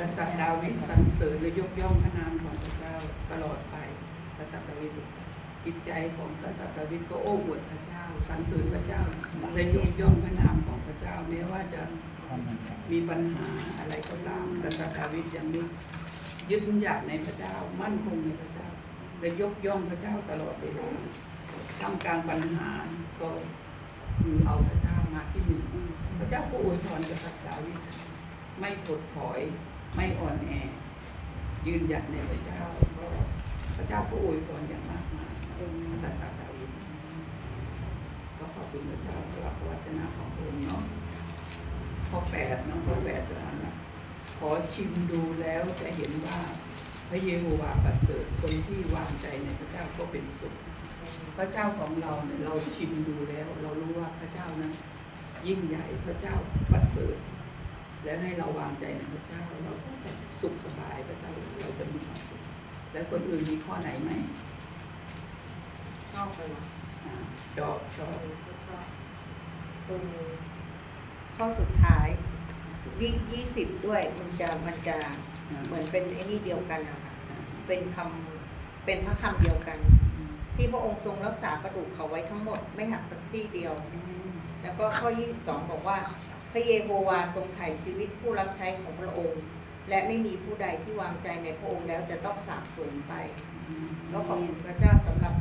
กษัตริย์ดาวิดสรรเสริญและยกย่องพระนามของพระเจ้าตลอดไปกษัตริย์ดาวิดจิตใจของกษัตริย์ดาวิดก็โอ้อวดพระเจ้าสรรเสริญพระเจ้าและยกย่องพระนามของพระเจ้าแม้ว่าจะมีปัญหาอะไรก็ตามกษัตริย์ดาวิดยังไม่ยึดหยัดในพระเจ้ามั่นคงในพระเจ้าและยกย่องพระเจ้าตลอดเวลาทำกลารปัญหาก็คือเอาพระเจ้ามาที่หนึ่งพระเจ้าก็อวยพรกษัตริย์ดาวิดไม่ถดถอย ไม่อ่อนแอ ยืนหยัดในพระเจ้าก็พระเจ้าก็อวยพรอย่างมากมายกษัตริย์ดาวิดก็ขอบคุณพระเจ้าสำหรับพระวจนะของพระองค์เนาะข้อแปดเนาะข้อแปดแล้วนะขอชิมดูแล้วจะเห็นว่าพระเยโฮวาห์ประเสริฐคนที่วางใจในพระเจ้าก็เป็นสุข พระเจ้าของเราเนี่ยเราชิมดูแล้ว เรารู้ว่าพระเจ้านั้นยิ่งใหญ่พระเจ้าประเสริฐ และให้เราวางใจในพระเจ้าเราก็จะสุขสบายพระเจ้าเราจะมีความสุขแล้วคนอื่นมีข้อไหนไหมชอบไปวะชอบชอบชอบเออข้อสุดท้ายยี่ยี่สิบด้วยมันจะมันจะเหมือนเป็นไอ้นี่เดียวกันอะค่ะเป็นคำเป็นพระคำเดียวกัน ที่พระองค์ทรงรักษากระดูกเขาไว้ทั้งหมดไม่หักสักซี่เดียว แล้วก็ข้อ22บอกว่า พระเยโฮวาทรงไถ่ชีวิตผู้รับใช้ของพระองค์ และไม่มีผู้ใดที่วางใจในพระองค์แล้วจะต้องสาบสูญไปก็ขอบคุณพระเจ้าสำหรับ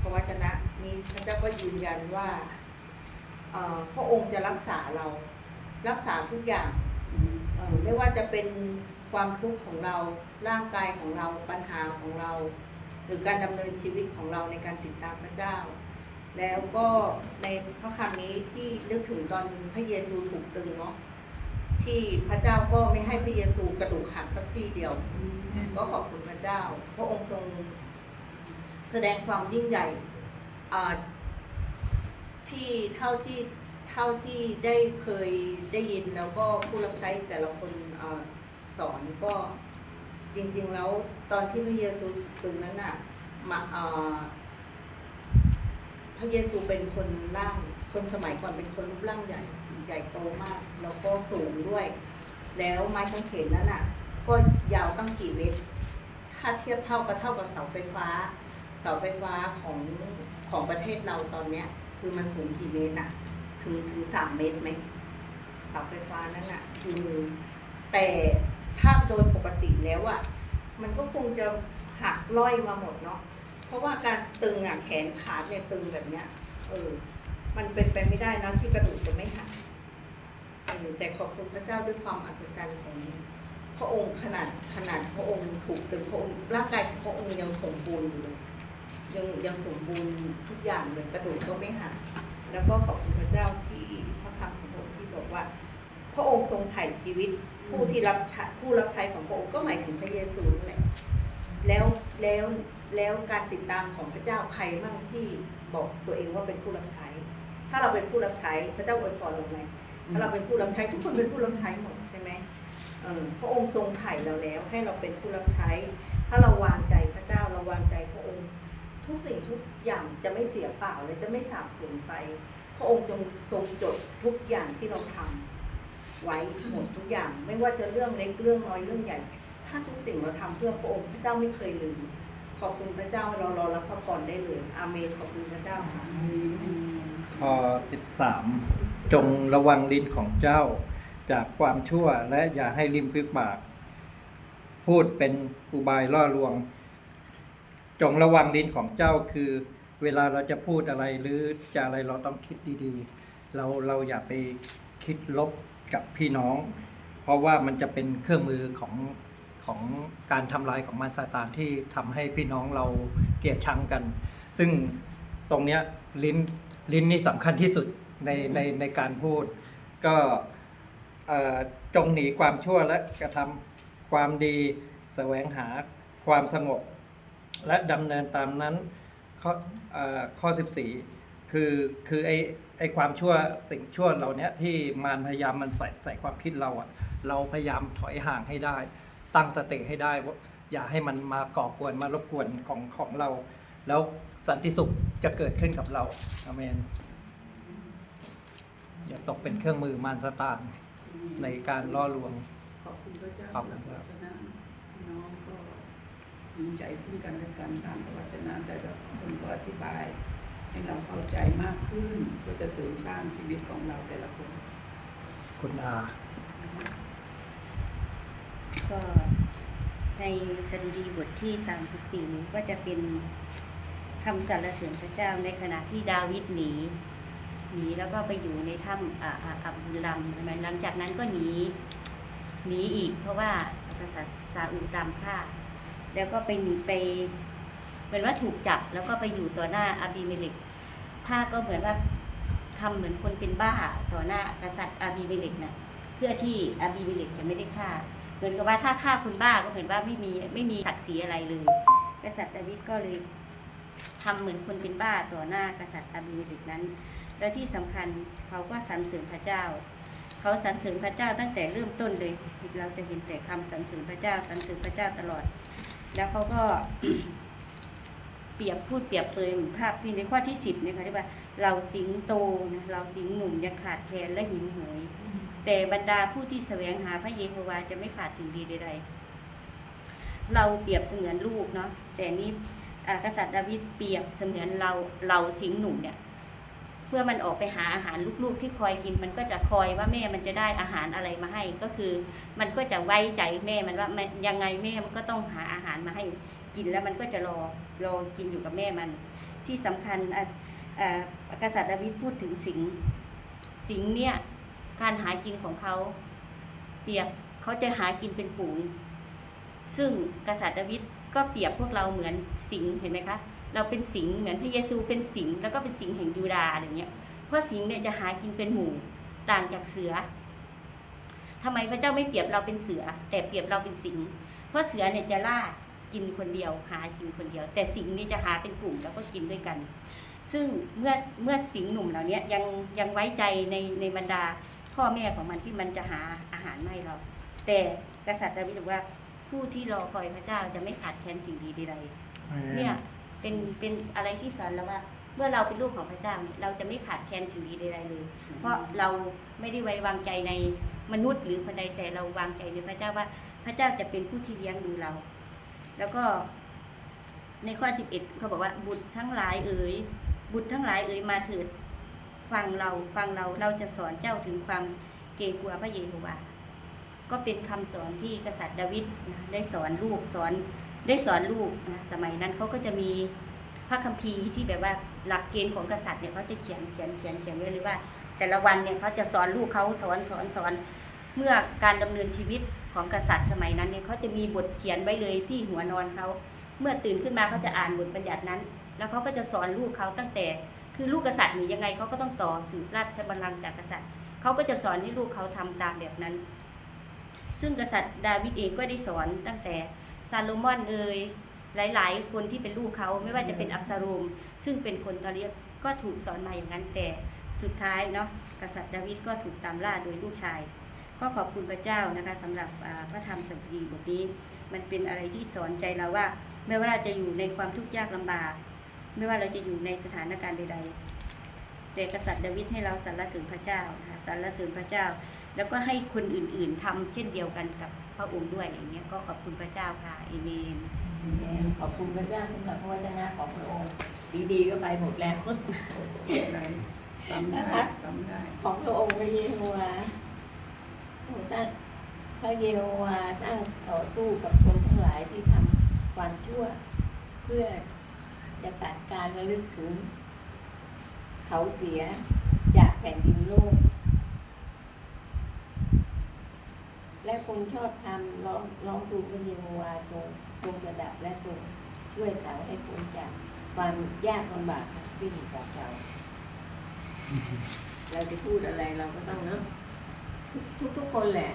พระวจนะนี้พระเจ้าก็ยืนยันว่าเอ่อพระองค์จะรักษาเรารักษาทุกอย่างเอ่อไม่ว่าจะเป็นความทุกข์ของเราร่างกายของเราปัญหาของเรา หรือการดำเนินชีวิตของเราในการติดตามพระเจ้า แล้วก็ในพระคำนี้ที่นึกถึงตอนพระเยซูถูกตึงเนาะที่พระเจ้าก็ไม่ให้พระเยซูกระดูกหักสักซี่เดียว ก็ขอบคุณพระเจ้า พระองค์ทรง แสดงความยิ่งใหญ่ที่เท่าที่เท่าที่ได้เคยได้ยินแล้วก็ผู้รับใช้แต่ละคนอสอนก็จริง ๆ แล้วตอนที่พระเยซูตึงนั้นน่ะมาอ่า พระเยซูเป็นคนร่าง คนสมัยก่อนเป็นคนรูปร่างใหญ่ใหญ่โตมาก แล้วก็สูงด้วย แล้วไม้กางเขนนั้นน่ะ ก็ยาวตั้งกี่เมตร ถ้าเทียบเท่ากับเท่ากับเสาไฟฟ้า เสาไฟฟ้าของของประเทศเราตอนเนี้ย คือมันสูงกี่เมตรอะถึงถึงสามเมตรไหมเสาไฟฟ้านั่นอะคือแต่ถ้าโดยปกติแล้วอะ มันก็คงจะหักล่อยมาหมดเนาะ เพราะว่าการตึงอะแขนขาเนี่ยตึงแบบเนี้ย เออ มันเป็นไปไม่ได้นะที่กระดูกจะไม่หักเออแต่ขอบคุณพระเจ้าด้วยความอัศจรรย์ของพระองค์ขนาดขนาดพระองค์ถูกตึงพระองค์ร่างกายของพระองค์ยังสมบูรณ์อยู่เลยยังยังสมบูรณ์ทุกอย่างเลยกระดูกก็ไม่หักแล้วก็ขอบคุณพระเจ้าที่พระคำของพระองค์ที่บอกว่า พระองค์ทรงไถ่ชีวิตผู้ที่รับผู้รับใช้ของพระองค์ก็หมายถึงพระเยซูนั่นแหละแล้วแล้ว แล้วการติดตามของพระเจ้าใครบ้างที่บอกตัวเองว่าเป็นผู้รับใช้ ถ้าเราเป็นผู้รับใช้พระเจ้าอวยพรเราไหมถ้าเราเป็นผู้รับใช้ทุกคนเป็นผู้รับใช้หมดใช่ไหมเออพระองค์ทรงไถ่เราแล้ว ให้เราเป็นผู้รับใช้ ถ้าเราวางใจพระเจ้าเราวางใจพระองค์ ทุกสิ่งทุกอย่างจะไม่เสียเปล่าเลยจะไม่สาบสูญไป พระองค์จงทรงจดทุกอย่างที่เราทำไว้หมดทุกอย่าง ไม่ว่าจะเรื่องเล็กเรื่องน้อยเรื่องใหญ่ ถ้าทุกสิ่งเราทำเพื่อพระองค์พระเจ้าไม่เคยลืม ขอบคุณพระเจ้าเรารอรับพระพรได้เลยอาเมนขอบคุณพระเจ้าค่ะข้อ13 จงระวังลิ้นของเจ้า จากความชั่วและอย่าให้ริมฝีปาก พูดเป็นอุบายล่อลวง จงระวังลิ้นของเจ้าคือ เวลาเราจะพูดอะไรหรือจะอะไรเราต้องคิดดีๆ เราเราอย่าไปคิดลบกับพี่น้อง เพราะว่ามันจะเป็นเครื่องมือของ ของการทำลายของมารซาตานที่ทำให้พี่น้องเราเกลียดชังกัน ซึ่งตรงเนี้ยลิ้นลิ้นนี่สำคัญที่สุดในในในการพูด ก็จงหนีความชั่วและกระทำความดีแสวงหาความสงบ และดำเนินตามนั้นข้อเอ่อข้อ 14 คือคือไอไอความชั่วสิ่งชั่วเหล่านี้ที่มารพยายามมันใส่ใส่ความคิดเราอะเราพยายามถอยห่างให้ได้ ตั้งสติให้ได้ว่าอย่าให้มันมาก่อกวนมารบกวนของของเรา แล้วสันติสุขจะเกิดขึ้นกับเราอาเมนอย่าตกเป็นเครื่องมือมารสตานในการล่อลวง ขอบคุณพระเจ้าขอบสำหคุรับณพครัระบวจนะน้องก็มีใจซึ่งกันและกันตามพระวจนะแต่ละคนก็อธิบาย ให้เราเข้าใจมากขึ้นเพื่อจะเสริมสร้างชีวิตของเราแต่ละคน คุณอา ก็ในสดุดีบทที่ 34 นี้ก็จะเป็นคำสรรเสริญพระเจ้าในขณะที่ดาวิดหนี หนีแล้วก็ไปอยู่ในถ้ำอ่าอับดุลลัมใช่ไหมหลังจากนั้นก็หนีหนีอีก เพราะว่ากษัตริย์ซาอูลตามฆ่า แล้วก็ไปหนีไปเป็นว่าถูกจับแล้วก็ไปอยู่ต่อหน้าอาบีเมเลกภาก็เหมือนว่าทำเหมือนคนเป็นบ้าต่อหน้ากษัตริย์อาบีเมเลกนะเพื่อที่อาบีเมเลกจะไม่ได้ฆ่า เหมือนกับว่าถ้าฆ่าคุณบ้าก็เหมือนว่าไม่มีไม่มีศักดิ์ศรีอะไรเลย กษัตริย์ดาวิดก็เลยทำเหมือนคนเป็นบ้าต่อหน้ากษัตริย์อาบีเมเลกนั้น และที่สำคัญเขาก็สรรเสริญพระเจ้า เขาสรรเสริญพระเจ้าตั้งแต่เริ่มต้นเลย เราจะเห็นแต่คำสรรเสริญพระเจ้าสรรเสริญพระเจ้าตลอด แล้วเขาก็เปรียบพูดเปรียบเปยเหมือนภาพที่ในข้อที่สิบนะคะที่ว่าเราสิงโตนะเราสิงหนุ่มยังขาดแคลนและหิวโหย แต่บรรดาผู้ที่แสวงหาพระเยโฮวาจะไม่ขาดสิ่งดีใดๆเราเปรียบเสมือนลูกเนาะแต่นี่อ่ากษัตริย์ดาวิดเปรียบเสมือนเราเราสิงหนุ่มเนี่ยเพื่อมันออกไปหาอาหารลูกๆที่คอยกิน มันก็จะคอยว่าแม่มันจะได้อาหารอะไรมาให้ ก็คือ มันก็จะไว้ใจแม่มันว่ามันยังไงแม่มันก็ต้องหาอาหารมาให้กินแล้วมันก็จะรอรอกินอยู่กับแม่มัน ที่สำคัญอากษัตริย์ดาวิดพูดถึงสิงห์สิงห์เนี่ย การหากินของเขาเปรียบเขาจะหากินเป็นฝูง ซึ่งกษัตริย์ดาวิดก็เปรียบพวกเราเหมือนสิงเห็นไหมคะ เราเป็นสิงเหมือนพระเยซูเป็นสิงแล้วก็เป็นสิงแห่งยูดาอะไรเงี้ยเพราะสิงเนี่ยจะหากินเป็นหมู่ต่างจากเสือทำไมพระเจ้าไม่เปรียบเราเป็นเสือ แต่เปรียบเราเป็นสิงเพราะเสือเนี่ยจะล่ากินคนเดียวหากินคนเดียว แต่สิงนี่จะหาเป็นกลุ่มแล้วก็กินด้วยกัน ซึ่งเมื่อเมื่อสิงห์หนุ่มเหล่านี้ยังยังไว้ใจในในบรรดา พ่อแม่ของมันที่มันจะหาอาหารมาให้เรา แต่กษัตริย์ดาวิดบอกว่าผู้ที่รอคอยพระเจ้าจะไม่ขาดแคลนสิ่งดีใดๆเนี่ยเป็นเป็นอะไรที่สอนแล้วว่า เมื่อเราเป็นลูกของพระเจ้าเนี่ยเราจะไม่ขาดแคลนสิ่งดีใดๆเลย เพราะเราไม่ได้ไว้วางใจในมนุษย์หรือคนใดแต่เราวางใจในพระเจ้าว่า พระเจ้าจะเป็นผู้ที่เลี้ยงดูเรา แล้วก็ ในข้อสิบเอ็ดเขาบอกว่าบุตรทั้งหลายเอ๋ยบุตรทั้งหลายเอ๋ยมาเถิด ฟังเราฟังเราเราจะสอนเจ้าถึงความเกรงกลัวพระเยโฮวาห์ก็เป็นคำสอนที่กษัตริย์ดาวิดนะได้สอนลูกสอนได้สอนลูกนะสมัยนั้นเขาก็จะมีพระคัมภีร์ที่แบบว่าหลักเกณฑ์ของกษัตริย์เนี่ยเขาจะเขียนเขียนเขียนเขียนไว้เลยว่า แต่ละวันเนี่ยเขาจะสอนลูกเขาสอนสอนสอนเมื่อการดำเนินชีวิตของกษัตริย์สมัยนั้นเนี่ยเขาจะมีบทเขียนไว้เลยที่หัวนอนเขาเมื่อตื่นขึ้นมาเขาจะอ่านบทบัญญัตินั้น แล้วเขาก็จะสอนลูกเขาตั้งแต่ คือลูกกษัตริย์นี่ยังไงเขาก็ต้องต่อสืบราชบัลลังก์จากกษัตริย์เขาก็จะสอนให้ลูกเขาทำตามแบบนั้น ซึ่งกษัตริย์ดาวิดเองก็ได้สอนตั้งแต่ซาโลมอนเอ่ยหลาย ๆ คนที่เป็นลูกเขาไม่ว่าจะเป็นอับซาโรมซึ่งเป็นคนตอรียกก็ถูกสอนมาอย่างนั้นแต่สุดท้ายเนาะกษัตริย์ดาวิดก็ถูกตามล่าโดยลูกชาย ก็ขอบคุณพระเจ้านะคะสำหรับอ่าพระธรรมสัมพีบทนี้ มันเป็นอะไรที่สอนใจเราว่า ไม่ว่าเราจะอยู่ในความทุกข์ยากลำบาก ไม่ว่าเราจะอยู่ในสถานการณ์ใดๆแต่กษัตริย์ดาวิดให้เราสรรเสริญพระเจ้านะคะสรรเสริญพระเจ้า แล้วก็ให้คนอื่นๆทำเช่นเดียวกันกับพระองค์ด้วยอย่างเงี้ยก็ขอบคุณพระเจ้าค่ะเอเมนขอบคุณพระเจ้าสำหรับพระวจนะของพระองค์ดีๆก็ไปหมดแล้วอะไรซ้ำได้นะคะซ้ำได้ของพระองค์พระเยโฮวาห์พระองค์ตั้งพระเยโฮวาห์ตั้งต่อสู้กับคนทั้งหลายที่ทำความชั่ว เพื่อ จะตัดการระลึกถึง เขาเสียจากแผ่นดินโลก และคงชอบทำร้องร้องทูลพระเยโฮวาห์ทรงทรงประดับและทรงช่วยสาวให้พ้นจากความยากลำบากที่มีกับเรา เราจะพูดอะไรเราก็ต้องเนาะทุกทุกทุกคนแหละ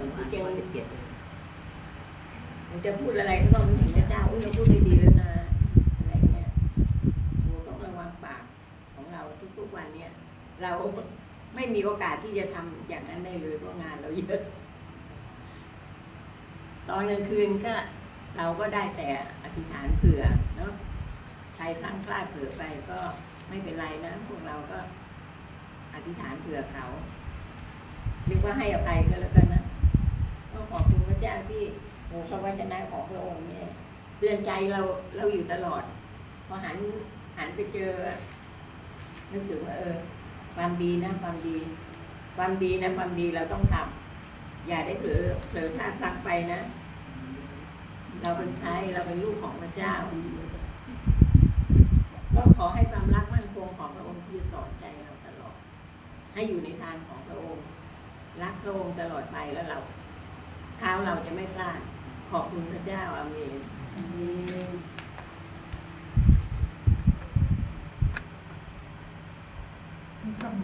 บางทีเจอเจ็บมันจะพูดอะไรก็ต้องนึกถึงพระเจ้าอุ้ยเราพูดดีๆแล้วนะอะไรเงี้ยเราต้องระวังปากของเรา ทุกๆวันเนี่ยเราไม่มีโอกาสที่จะทำอย่างนั้นได้เลยเพราะงานเราเยอะ ตอนกลางคืนก็เราก็ได้แต่อธิษฐานเผื่อเนาะใครพลั้งพลาดเผื่อไปก็ไม่เป็นไรนะพวกเราก็อธิษฐานเผื่อเขาเรียกว่าให้อภัยก็แล้วกันนะก็ก็ขอบคุณพระเจ้าที่โอ้พระวจนะของพระองค์เนี่ยเตือนใจเราเราอยู่ตลอด พอหันหันไปเจอ นึกถึงว่าเออ ความดีนะ ความดี ความดีนะ ความดีเราต้องทำอย่าได้เผลอเผลอพลาดพลั้งไปนะ เราเป็นใช้เราเป็นลูกของพระเจ้า ก็ขอให้ความรักมั่นคงของพระองค์ที่สอนใจเราตลอด ให้อยู่ในทางของพระองค์ รักพระองค์ตลอดไปแล้วเราเท้าเราจะไม่พลาดขอบคุณพระเจ้าอาเมน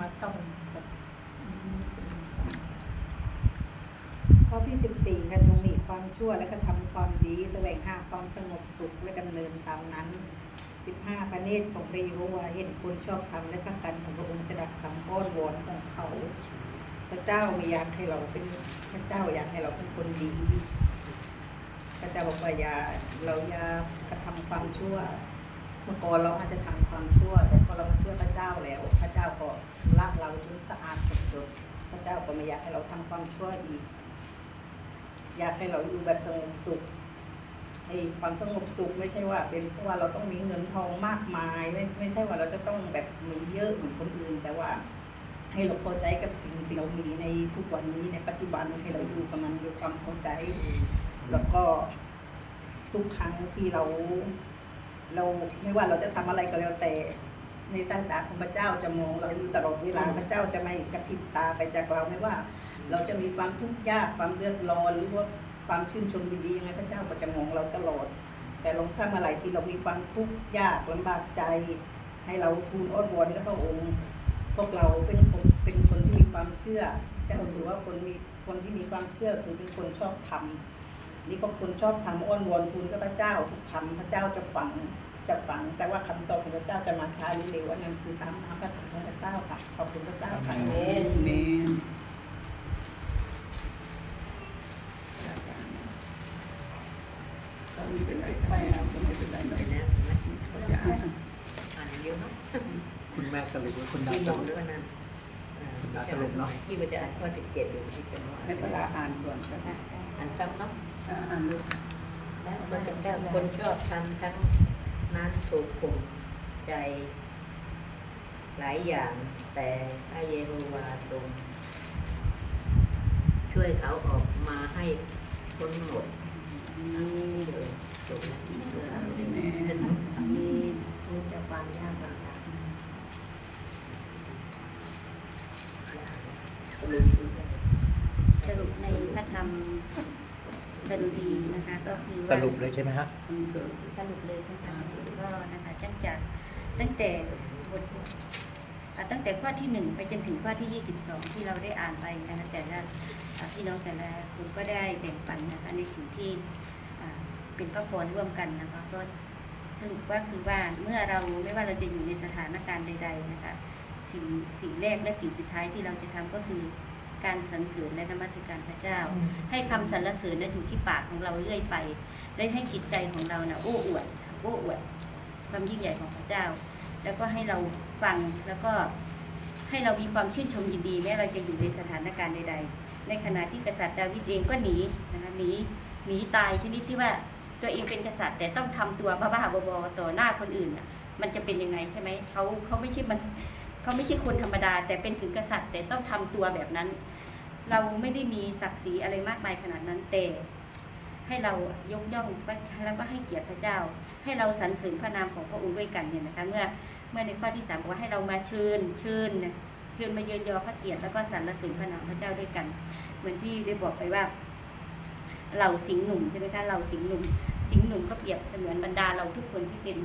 มีคำมาต้องข้อที่สิบสี่กันตรงนี้ความชั่วและก็ทำความดีแสวงหาความสงบสุขและดำเนินตามนั้นสิบห้าพระเนตรของพระเยโฮวาเห็นคนชอบธรรมและพระกันของพระองค์สดับคำอ้อนวอนของเขา พระเจ้าไม่อยากให้เราเป็นพระเจ้าอยากให้เราเป็นคนดีพระเจ้าบอกว่าอย่าเราอย่ากระทำความชั่ว เมื่อก่อนเราอาจจะทำความชั่ว แต่พอเรามาเชื่อพระเจ้าแล้ว พระเจ้าก็ชำระเราจนสะอาดสมดุลพระเจ้าก็ไม่อยากให้เราทำความชั่วอีก อยากให้เราอยู่แบบสงบสุขไอ้ความสงบสุขไม่ใช่ว่า เป็นเพราะว่าเราต้องมีเงินทองมากมาย ไม่ไม่ใช่ว่าเราจะต้องแบบมีเยอะเหมือนคนอื่น แต่ว่า ให้เราพอใจกับสิ่งที่เรามีในทุกวันนี้ในปัจจุบันให้เราอยู่กับมันด้วยความพอใจ แล้วก็ทุกครั้งที่เรา เราไม่ว่าเราจะทำอะไรก็แล้วแต่ในใต้ตาของพระเจ้าจะมองเราอยู่ตลอดเวลาพระเจ้าจะไม่กระพริบตาไปจากเราไม่ว่า เราจะมีความทุกข์ยากความเดือดร้อนหรือว่าความชื่นชมดีๆยังไงพระเจ้าก็จะมองเราตลอด แต่ลงข้ามอะไรที่เรามีความทุกข์ยากลำบากใจ ให้เราทูลอ้อนวอนกับพระองค์ พวกเราเป็นคนเป็นคนที่มีความเชื่อเจ้าถือว่าคนมีคนที่มีความเชื่อคือเป็นคนชอบทำนี่ก็คนชอบทำอ้อนวอนทูลกับพระเจ้าทุกคำพระเจ้าจะฟัง จะฟังแต่ว่าคำตอบของพระเจ้าจะมาช้าหรือเร็วอันนั้นคือตามน้ำพระทัยของพระเจ้าค่ะขอบคุณพระเจ้าค่ะอาเมนเมนก็ไม่เป็นไรไปเอาก็ไม่เป็นไรหน่อยนะอย่าอ่านเยอะเนาะคุณแม่สรุปว่าคุณดาที่สมองรุปด้วยนั้นคุณดาสรุปเนาะที่มันจะอ่านข้อสิบเจ็ดดูที่เป็นว่าให้ปลาอ่านก่อนก็ได้อ่านตั้งเนาะอ่าอ่านลูกมันเป็นแค่คนชอบทำทั้ง นั้นถูกข่มใจ หลายอย่างแต่พระเยโฮวาทรงช่วยเขาออกมาให้พ้นหมดเออจบแล้วแม่อันนี้รู้จะความยากต่างๆสรุปสรุปในพระธรรม สดุดีนะคะก็คือสว่ารุปเลยใช่ไหมฮะคำสรุปสรุปเลยนะคะก็นะคะตั้งจากตั้งแต่บทอะตั้งแต่ข้อที่หนึ่งไปจนถึงข้อที่ยี่สิบสองที่เราได้อ่านไปนะคะแต่ละอะพี่น้องแต่ละกลุ่มก็ได้แบ่งปันนะคะในสิ่งที่อ่าเป็นพระพรร่วมกันนะคะก็สรุปว่าคือว่าเมื่อเราไม่ว่าเราจะอยู่ในสถานการณ์ใด ๆนะคะ สิ่งสิ่งแรกและสิ่งสุดท้ายที่เราจะทำก็คือ การสรรเสริญและนมัสการพระเจ้า ให้คำสรรเสริญนั้นอยู่ที่ปากของเราเรื่อยไปได้ให้จิตใจของเรานะโอ้อวดโอ้อวดความยิ่งใหญ่ของพระเจ้า แล้วก็ให้เราฟังแล้วก็ให้เรามีความชื่นชมยินดีแม้เราจะอยู่ในสถานการณ์ใด ๆ ในขณะที่กษัตริย์ดาวิดเองก็หนีนะคะหนีหนีตายชนิดที่ว่าตัวเองเป็นกษัตริย์แต่ต้องทำตัวบ้าๆบอๆต่อหน้าคนอื่นน่ะมันจะเป็นยังไงใช่ไหมเขาเขาไม่ใช่มันเขาไม่ใช่คนธรรมดา แต่เป็นถึงกษัตริย์แต่ต้องทำตัวแบบนั้น เราไม่ได้มีศักดิ์ศรีอะไรมากมายขนาดนั้นแต่ให้เรายกย่องแล้วก็ให้เกียรติพระเจ้า ให้เราสรรเสริญพระนามของพระองค์ด้วยกันเนี่ยนะคะเมื่อเมื่อในข้อที่สามบอกว่าให้เรามาเชิญเชิญนะเชิญมาเยือนยอพระเกียรติแล้วก็สรรเสริญพระนามพระเจ้าด้วยกัน เหมือนที่ได้บอกไปว่าเราสิงห์หนุ่มใช่ไหมคะเราสิงห์หนุ่ม สิงห์หนุ่มก็เปรียบเสมือนบรรดาเราทุกคนที่เป็น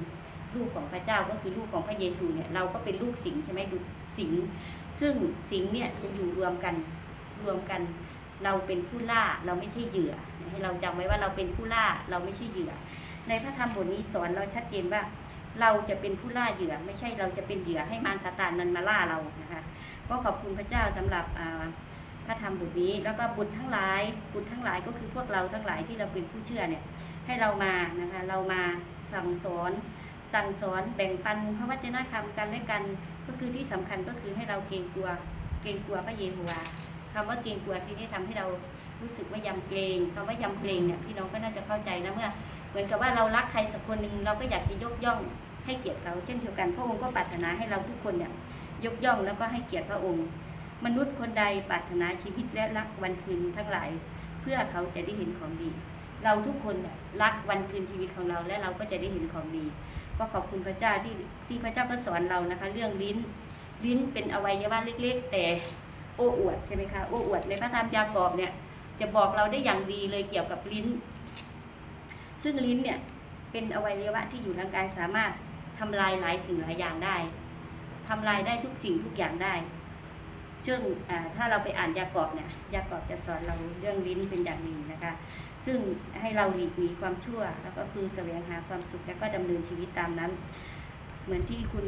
ลูกของพระเจ้าก็คือลูกของพระเยซูเนี่ยเราก็เป็นลูกสิงห์ใช่ไหมลูกสิงห์ซึ่งสิงห์เนี่ยจะอยู่รวมกัน รวมกัน เราเป็นผู้ล่าเราไม่ใช่เหยื่อ ให้เราจำไว้ว่าเราเป็นผู้ล่าเราไม่ใช่เหยื่อ ในพระธรรมบทนี้สอนเราชัดเจนว่า เราจะเป็นผู้ล่าเหยื่อ ไม่ใช่เราจะเป็นเหยื่อให้มารซาตานมันมาล่าเรานะคะก็ขอบคุณพระเจ้าสำหรับพระธรรมบทนี้ แล้วก็บุตรทั้งหลายบุตรทั้งหลายก็คือพวกเราทั้งหลายที่เราเป็นผู้เชื่อเนี่ยให้เรามานะคะเรามาสั่งสอนสั่งสอนแบ่งปันพระวจนะคำกันและกันก็คือที่สำคัญก็คือให้เราเกรงกลัวเกรงกลัวพระเยโฮวา คำว่าเกรงกลัวที่นี่ทำให้เรารู้สึกว่ายำเกรงคำว่ายำเกรงเนี่ยพี่น้องก็น่าจะเข้าใจนะเมื่อ เหมือนกับว่าเรารักใครสักคนหนึ่งเราก็อยากจะยกย่องให้เกียรติเขาเช่นเดียวกันพระองค์ก็ปรารถนาให้เราทุกคนเนี่ยยกย่องแล้วก็ให้เกียรติพระองค์ มนุษย์คนใดปรารถนาชีวิตและรักวันคืนทั้งหลาย เพื่อเขาจะได้เห็นของดี เราทุกคนรักวันคืนชีวิตของเราและเราก็จะได้เห็นของดีก็ขอบคุณพระเจ้าที่ที่พระเจ้าก็สอนเรานะคะ เรื่องลิ้นลิ้นเป็นอวัยวะเล็ก ๆ แต่ โอ้อวดใช่ไหมคะโอ้อวดในพระธรรมยากอบเนี่ยจะบอกเราได้อย่างดีเลยเกี่ยวกับลิ้น ซึ่งลิ้นเนี่ยเป็นอวัยวะที่อยู่ในร่างกายสามารถทำลายหลายสิ่งหลายอย่างได้ทำลายได้ทุกสิ่งทุกอย่างได้ซึ่งอ่าถ้าเราไปอ่านยากอบเนี่ยยากอบจะสอนเราเรื่องลิ้นเป็นอย่างดีนะคะ ซึ่งให้เราหลีกหนีความชั่ว แล้วก็คือแสวงหาความสุขแล้วก็ดำเนินชีวิตตามนั้น เหมือนที่คุณ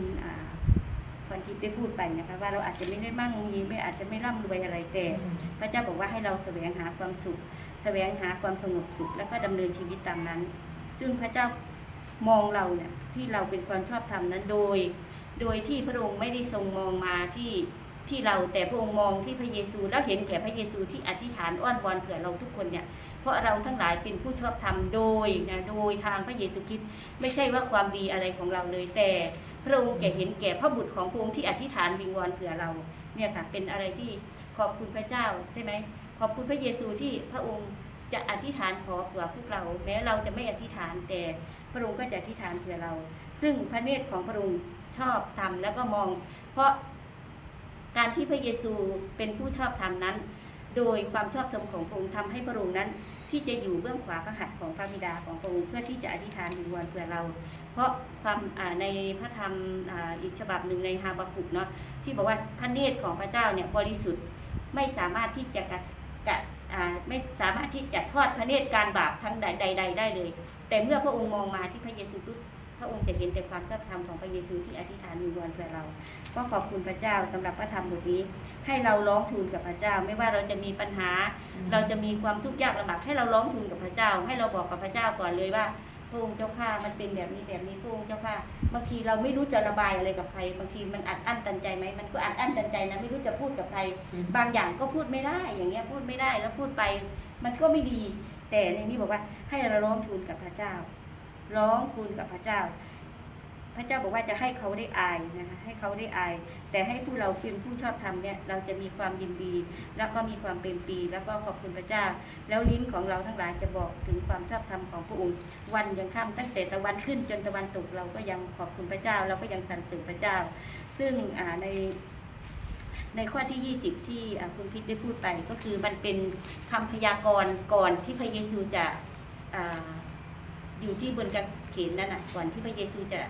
พรทิพย์ได้พูดไปนะคะ ว่าเราอาจจะไม่ได้มั่งมีไม่อาจจะไม่ร่ำรวยอะไรแต่พระเจ้าบอกว่าให้เราแสวงหาความสุข แสวงหาความสงบสุข แล้วก็ดำเนินชีวิตตามนั้น ซึ่งพระเจ้ามองเราเนี่ยที่เราเป็นความชอบธรรมนั้นโดย โดยที่พระองค์ไม่ได้ทรงมองมาที่ที่เราแต่พระองค์มองที่พระเยซูแล้วเห็นแก่พระเยซูที่อธิษฐานอ้อนวอนเผื่อเราทุกคนเนี่ยเพราะเราทั้งหลายเป็นผู้ชอบธรรมโดยนะโดยทางพระเยซูคริสต์ไม่ใช่ว่าความดีอะไรของเราเลยแต่ พระองค์แก่เห็นแก่พระบุตรของพระองค์ที่อธิษฐานวิงวอนเผื่อเราเนี่ยค่ะเป็นอะไรที่ขอบคุณพระเจ้าใช่ไหมขอบคุณพระเยซูที่พระองค์จะอธิษฐานขอเผื่อพวกเราแม้เราจะไม่อธิษฐานแต่พระองค์ก็จะอธิษฐานเผื่อเรา ซึ่งพระเนตรของพระองค์ชอบทำแล้วก็มอง เพราะการที่พระเยซูเป็นผู้ชอบธรรมนั้น โดยความชอบธรรมของพระองค์ทำให้พระองค์นั้น ที่จะอยู่เบื้องขวาพระหัตถ์ของพระบิดาของพระองค์เพื่อที่จะอธิษฐานวิงวอนเพื่อเรา เพราะความในพระธรรมอีกฉบับหนึ่งในฮาบากุกเนาะที่บอกว่าพระเนตรของพระเจ้าเนี่ยบริสุทธิ์ไม่สามารถที่จะกะกะไม่สามารถที่จะทอดพระเนตรการบาปทั้งใดใดได้เลย แต่เมื่อพระองค์มองมาที่พระเยซูปุ๊บพระองค์จะเห็นแต่ความชอบธรรมของพระเยซูที่อธิษฐานวิงวอนเพื่อเรา ก็ขอบคุณพระเจ้าสำหรับพระธรรมบทนี้ ให้เราร้องทูลกับพระเจ้า ไม่ว่าเราจะมีปัญหา เราจะมีความทุกข์ยากลำบากให้เราร้องทูลกับพระเจ้า ให้เราบอกกับพระเจ้าก่อนเลยว่า พระองค์เจ้าข้ามันเป็นแบบนี้แบบนี้พระองค์เจ้าข้าบางทีเราไม่รู้จะระบายอะไรกับใคร บางทีมันอัดอั้นตันใจไหมมันก็อัดอั้นตันใจนะไม่รู้จะพูดกับใคร บางอย่างก็พูดไม่ได้อย่างเงี้ยพูดไม่ได้แล้วพูดไป มันก็ไม่ดี แต่ในนี้บอกว่าให้เราร้องทูลกับพระเจ้า ร้องทูลกับพระเจ้า พระเจ้าบอกว่าจะให้เขาได้อายนะคะให้เขาได้อาย แต่ให้ผู้เราเป็นผู้ชอบธรรมเนี่ยเราจะมีความยินดี แล้วก็มีความเป็นปี แล้วก็ขอบคุณพระเจ้า แล้วลิ้นของเราทั้งหลายจะบอกถึงความชอบธรรมของพระองค์ วันยังค่ำตั้งแต่ตะวันขึ้นจนตะวันตกเราก็ยังขอบคุณพระเจ้า เราก็ยังสรรเสริญพระเจ้า ซึ่งในในข้อที่ 20 ที่คุณพิษได้พูดไปก็คือมันเป็นคำพยากรณ์ก่อนที่พระเยซูจะออยู่ที่บนกางเขนนั่นนะก่อนที่พระเยซูจะ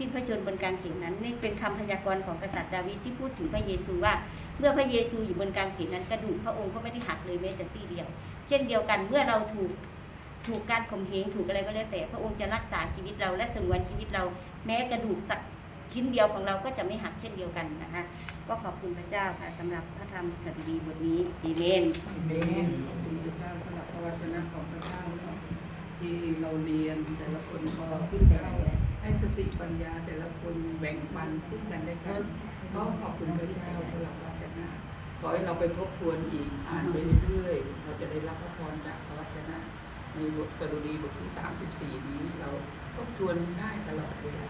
สิ้นพระชนบนกางเขนนั้นนี่เป็นคำพยากรณ์ของกษัตริย์ดาวิดที่พูดถึงพระเยซูว่า เมื่อพระเยซูอยู่บนกางเขนนั้นกระดูกพระองค์ก็ไม่ได้หักเลยแม้แต่ซี่เดียว เช่นเดียวกันเมื่อเราถูกถูกการข่มเหงถูกอะไรก็แล้วแต่พระองค์จะรักษาชีวิตเราและสงวนชีวิตเราแม้กระดูกสักชิ้นเดียวของเราก็จะไม่หักเช่นเดียวกันนะคะก็ขอบคุณพระเจ้าค่ะสำหรับพระธรรมสดีบทนี้อีเมนอเมนขอบคุณพระเจ้าสำหรับพระวจนะของพระเจ้าที่เราเรียนแต่ละคนก็ขึ้นเจ้า ให้สติปัญญาแต่ละคนแบ่งปันซึ่งกันและกัน ก็ขอบคุณพระเจ้าสำหรับพระวจนะขอให้เราไปทบทวนอีกอ่านไปเรื่อยๆ เราจะได้รับพระพรจากพระวจนะ ในบทสดุดีบทที่ 34 นี้เราทบทวนได้ตลอดเวลา